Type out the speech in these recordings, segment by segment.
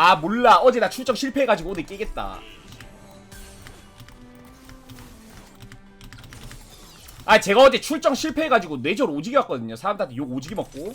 아 몰라. 어제 나 출정 실패해가지고 오늘 깨겠다. 아 제가 어제 출정 실패해가지고 뇌절 오지게 왔거든요. 사람들한테 욕 오지게 먹고.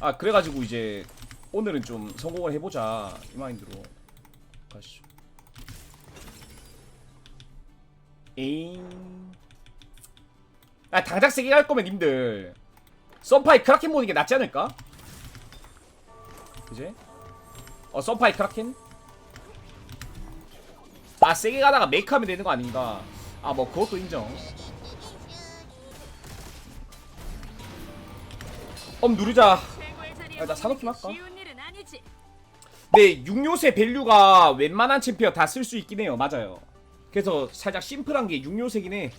아 그래가지고 이제 오늘은 좀 성공을 해보자. 이 마인드로. 가시죠. 에잉. 아 당장 세게 갈 거면 님들. 썬파이 크라켄 보는 게 낫지 않을까? 그지? 어 썬파이 크라켄? 아 세게 가다가 메이크하면 되는 거 아닌가 아 뭐 그것도 인정 엄 누르자 자리에 아, 나 산업팀 할까? 네, 6요새 밸류가 웬만한 챔피언 다 쓸 수 있긴 해요. 맞아요. 그래서 살짝 심플한 게 6요새긴 해.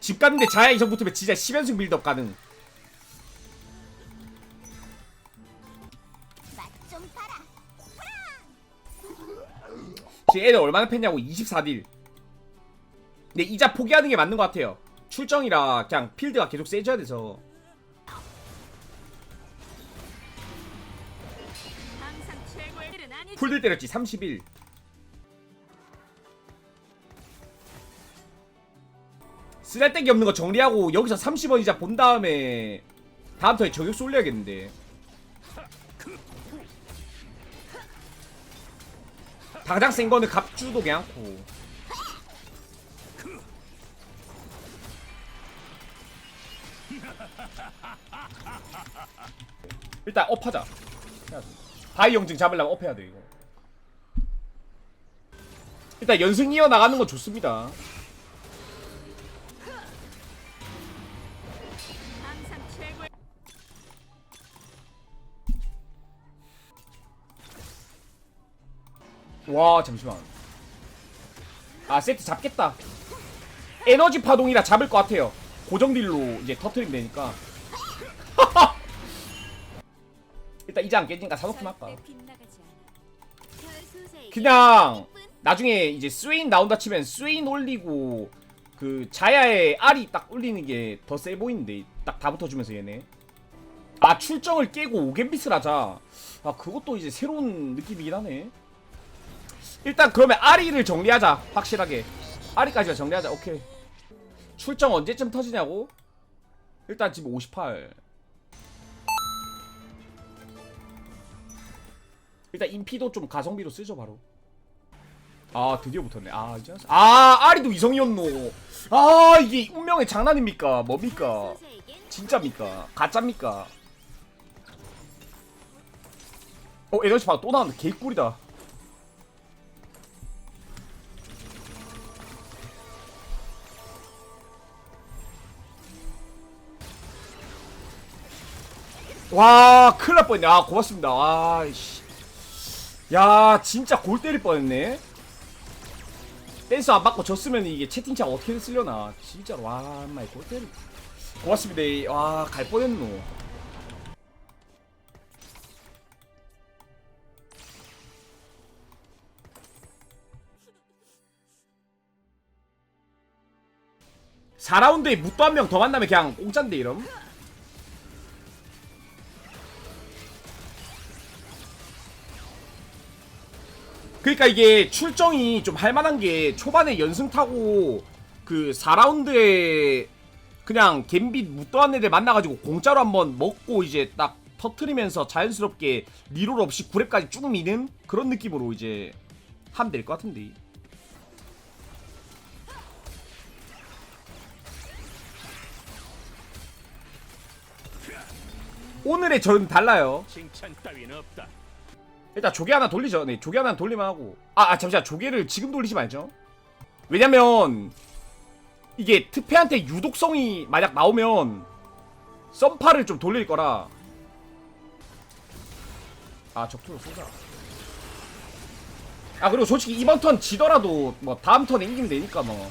집 갔는데 자야 붙으면 진짜 10연승 빌드업 가능. 지금 애들 얼마나 팼냐고 24딜. 근데 이자 포기하는 게 맞는 것 같아요. 출정이라 그냥 필드가 계속 세져야 돼서. 풀딜 때렸지 31. 쓰잘데기 없는 거 정리하고 여기서 30원 이자 본 다음에 다음 턴에 저격수 올려야겠는데. 당장 센 거는 갑주도 괜찮고. 일단 업하자. 바이 영증 잡으려면 업해야 돼 이거. 일단 연승 이어 나가는 건 좋습니다. 와 잠시만. 아 세트 잡겠다. 에너지 파동이라 잡을 것 같아요. 고정 딜로 이제 터트리면 되니까. 일단 이제 안 깨지니까 사놓긴 할까. 그냥 나중에 이제 스웨인 나온다 치면 스웨인 올리고 그 자야의 알이 딱 올리는 게 더 세 보이는데 딱 다 붙어주면서 얘네 아 출정을 깨고 오겐비스를 하자 아 그것도 이제 새로운 느낌이긴 하네 일단 그러면 아리를 정리하자 확실하게. 아리까지만 정리하자 오케이. 출정 언제쯤 터지냐고? 일단 지금 58 일단 인피도 좀 가성비로 쓰죠 바로. 아 드디어 붙었네. 아 이제. 아 아리도 이성이었노. 아 이게 운명의 장난입니까? 뭡니까? 진짜입니까? 가짜입니까? 어 에너지 바또 나왔는데 개꿀이다 와 큰일 날 뻔했네. 아 고맙습니다. 아이씨. 야 진짜 골 때릴 뻔했네. 댄스 안 받고 졌으면 이게 채팅창 어떻게 쓰려나. 진짜로. 와 엄마 골 때리 고맙습니다. 와 갈 뻔했노. 사라운드에 무또 한 명 더 만나면 그냥 공짠데 이럼 그러니까 이게 출정이 좀 할만한 게 초반에 연승 타고 그 4라운드에 그냥 갬빗 무떠한 애들 만나가지고 공짜로 한번 먹고 이제 딱 터트리면서 자연스럽게 리롤 없이 9렙까지 쭉 미는 그런 느낌으로 이제 하면 될 것 같은데 오늘의 저는 달라요 칭찬 따위는 없다. 일단 조개 하나 돌리죠. 네, 조개 하나 돌리면 하고. 아, 아 잠시만. 조개를 지금 돌리지 말죠. 왜냐면 이게 특패한테 유독성이 만약 나오면 썸파를 좀 돌릴 거라. 아, 적투로 쏘자. 아, 그리고 솔직히 이번 턴 지더라도 뭐 다음 턴에 이기면 되니까 뭐.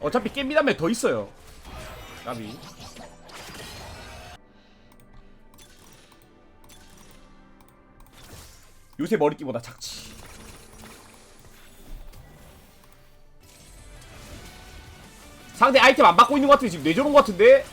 어차피 게임 미담에 더 있어요. 까비. 요새 머리끼보다 작지. 상대 아이템 안 받고 있는 것 같은데 지금 내줘놓은 것 같은데?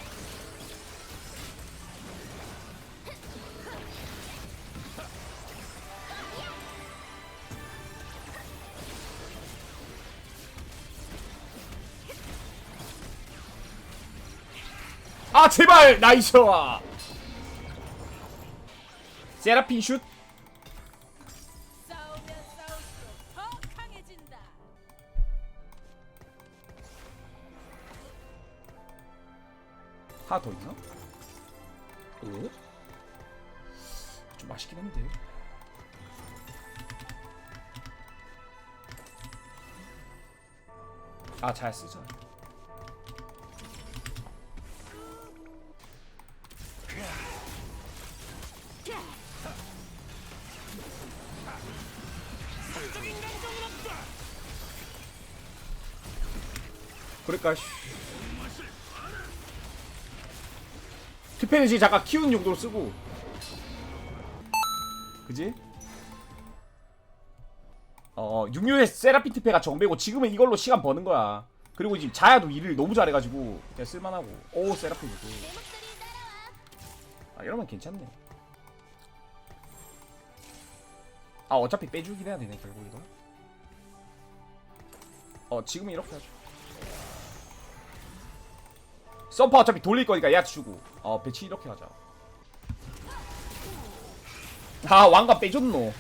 아 제발! 나이스! 세라핀 슛? 하나 더 있나? 어? 좀 맛있긴 한데 아 잘 쓰자 그러니까 씨. 티페는 지금 잠깐 키우는 용도로 쓰고. 그지? 어 육류의 세라핀 티페가 정배고 지금은 이걸로 시간 버는 거야. 그리고 지금 자야도 일을 너무 잘해가지고 그냥 쓸만하고. 오 이고 아 이러면 괜찮네. 아 어차피 빼주긴 해야 되네 결국 이거. 어 지금은 이렇게 하죠 썸퍼 어차피 돌릴 거니까 얘한테 주고. 어 배치 이렇게 하자. 아 왕관 빼줬노.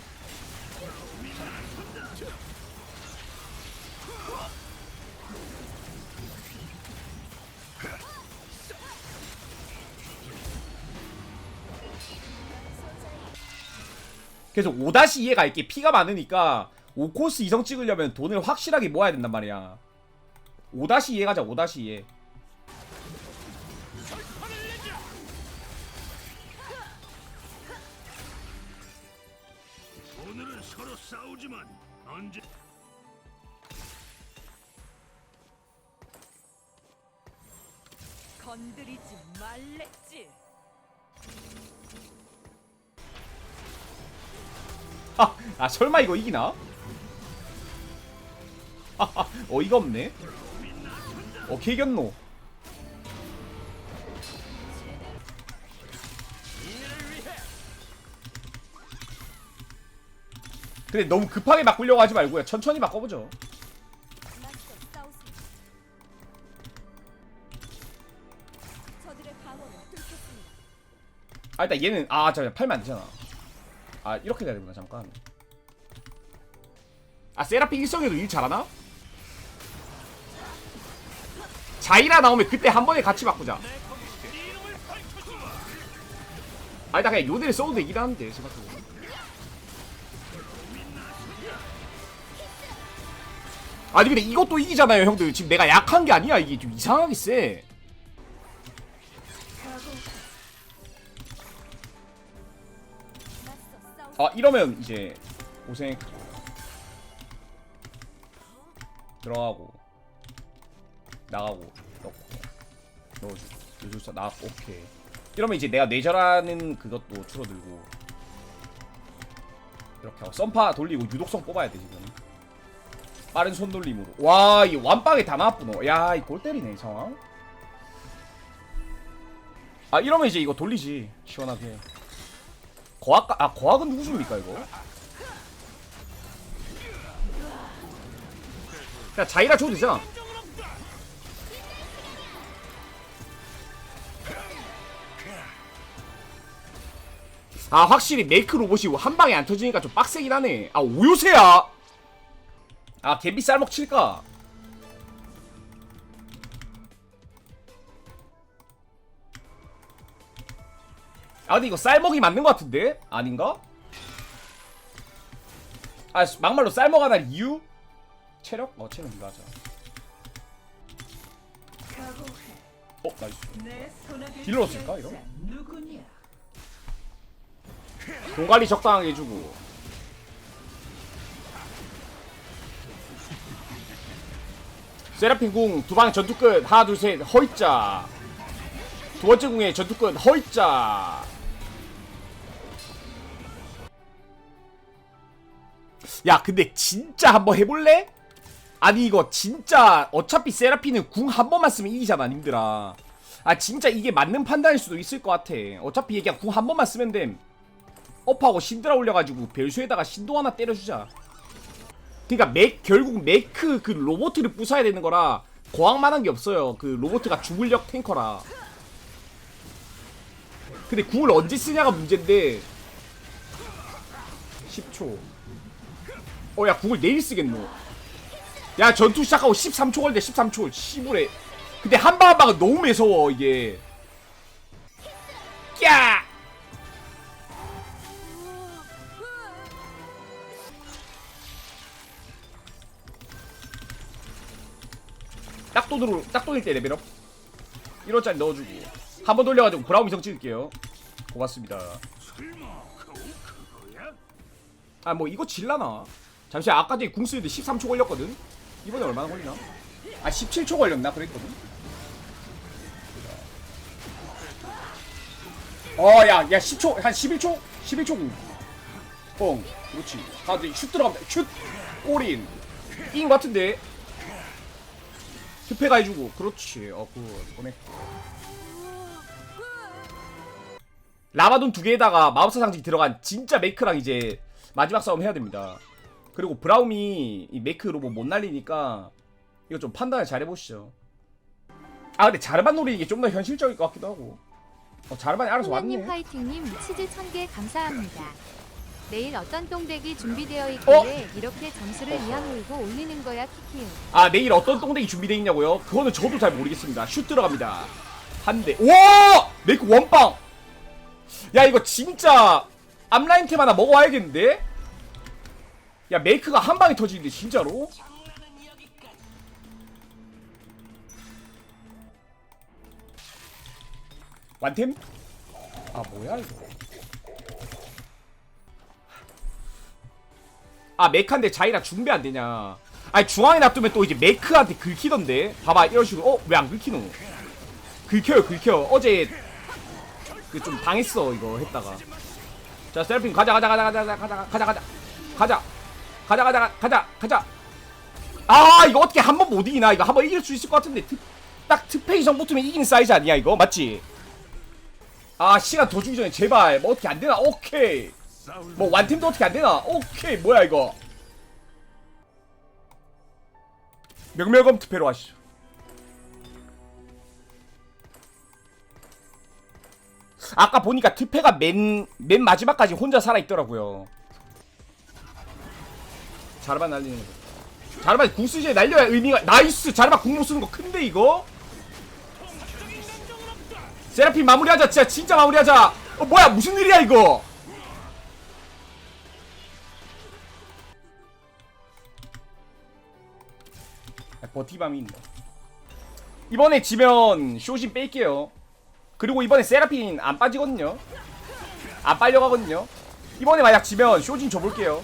그래서 5-2에 갈게 피가 많으니까 5코스 이성 찍으려면 돈을 확실하게 모아야 된단 말이야. 5-2에 가자 5-2에 싸우지만 언제 건드리지 말랬지. 아, 아 설마 이거 이기나? 어이가 없네. 어케 이겼노. 근데 너무 급하게 바꾸려고 하지 말고요. 천천히 바꿔보죠. 아 일단 얘는 아 잠깐 팔면 안 되잖아. 아 이렇게 돼야 되구나 잠깐. 아 세라핀 일성에도 일 잘하나? 자이라 나오면 그때 한 번에 같이 바꾸자. 아 일단 그냥 요대를 써도 되긴 하는데 생각해보면. 아니 근데 이것도 이기잖아요 형들. 지금 내가 약한 게 아니야. 이게 좀 이상하게 세. 아 이러면 이제 고생 들어가고 나가고 넣고 넣어주고. 요술사 나갔고 오케이. 이러면 이제 내가 뇌절하는 그것도 줄어들고. 이렇게 하고 썸파 돌리고 유독성 뽑아야 돼 지금 빠른 손돌림으로 와 이 완빵에 다 나왔구나 야이 골 때리네 이 상황 아 이러면 이제 이거 돌리지 시원하게 거학 아 거학은 누구 줍니까 이거? 그냥 자이라 줘도 되잖아. 아 확실히 메이크 로봇이 한 방에 안 터지니까 좀 빡세긴 하네. 아 오요새야. 아 갬비 쌀먹 칠까? 아 근데 이거 쌀먹이 맞는 것 같은데? 아닌가? 아 막말로 쌀먹 하나 이유? 체력? 어 체력 이거 하자 어 나이스 딜러 쓸까 이거? 돈 관리 적당하게 해주고 세라핀 궁 두 방 전투 끝. 하나 둘 셋 허이짜. 두 번째 궁에 전투 끝 허이짜. 야 근데 진짜 한번 해볼래? 아니 이거 진짜 어차피 세라핀은 궁 한 번만 쓰면 이기잖아 님들아. 아 진짜 이게 맞는 판단일 수도 있을 것 같아. 어차피 얘가 궁한 번만 쓰면 됨. 업하고 신드라 올려가지고 별수에다가 신도 하나 때려주자 그니까 맥 결국 메크 그 로보트를 부숴야 되는 거라 고항만한 게 없어요. 그 로보트가 죽을력 탱커라. 근데 궁을 언제 쓰냐가 문제인데. 10초. 어 야 궁을 내일 쓰겠노. 야 전투 시작하고 13초 걸려 13초. 시부래 근데 한 방 한 방은 너무 매서워 이게. 야 딱 돈으로 딱 돈일 때 레벨업. 1원짜리 넣어주고. 한 번 돌려가지고 브라운 미성 찍을게요. 고맙습니다? 아 뭐 이거 질라나? 잠시 아까 전에 궁 쓰는데 13초 걸렸거든? 이번에 얼마나 걸리나? 아 17초 걸렸나? 그랬거든? 어야야 10초 한 11초? 11초 궁 뻥 그렇지. 아슛 들어갑니다. 슛 골인. 것 같은데 스페가 해주고 그렇지 어굿 보내 라마돈 두 개에다가 마법사 상징 들어간 진짜 메이크랑 이제 마지막 싸움 해야 됩니다. 그리고 브라움이 이 메이크 로봇 못 날리니까 이거 좀 판단을 잘 해보시죠. 아 근데 자르반 노리는 게좀 더 현실적일 것 같기도 하고. 어, 자르반이 알아서 왔네. 화이팅님 치즈 1000개 감사합니다. 내일 어떤 똥덱이 준비되어 있길래 어? 이렇게 점수를 이악물고 올리는 거야 키키우. 아 내일 어떤 똥댕이 준비되어 있냐고요? 그거는 저도 잘 모르겠습니다. 슛 들어갑니다. 한 대. 와! 메이크 원빵. 야 이거 진짜 앞라인 템 하나 먹어와야겠는데? 야 메이크가 한 방에 터지는데 진짜로? 완템? 아 뭐야 이거? 아 메이크한테 자이라 준비 안 되냐? 아니 중앙에 놔두면 또 이제 메이크한테 긁히던데. 봐봐 이런 식으로 어 왜 안 긁히노? 긁혀요 긁혀. 어제 그 좀 당했어 이거 했다가. 자 셀핀 가자 가자 가자 가자 가자 가자 가자 가자 가자 가자 가자 가자. 아 이거 어떻게 한 번 못 이기나? 이거 한 번 이길 수 있을 것 같은데 트, 딱 특페이션 붙으면 이기는 사이즈 아니야 이거 맞지? 아 시간 더 주기 전에 제발 뭐 어떻게 안 되나? 오케이. 뭐 완팀도 어떻게 안 되나? 오케이 뭐야 이거. 명멸검 투표로 하시죠. 아까 보니까 투패가 맨, 맨 마지막까지 혼자 살아있더라고요. 자르반 날리는 거. 자르반 궁수지에 날려야 의미가 나이스! 자르반 궁못 쓰는 거 큰데 이거? 세라핀 마무리하자. 진짜 진짜 마무리하자. 어 뭐야 무슨 일이야 이거 버티밤이 있네. 이번에 지면 쇼신 뺄게요. 그리고 이번에 세라핀 안 빠지거든요. 안 빨려가거든요. 이번에 만약 지면 쇼진 줘볼게요.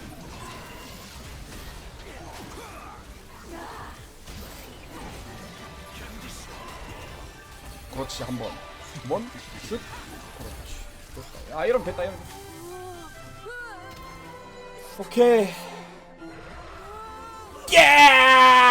그렇지 한 번, 두 번, 슛. 그렇지. 좋다. 아 이러면 됐다 이러면 됐다. 오케이. 예!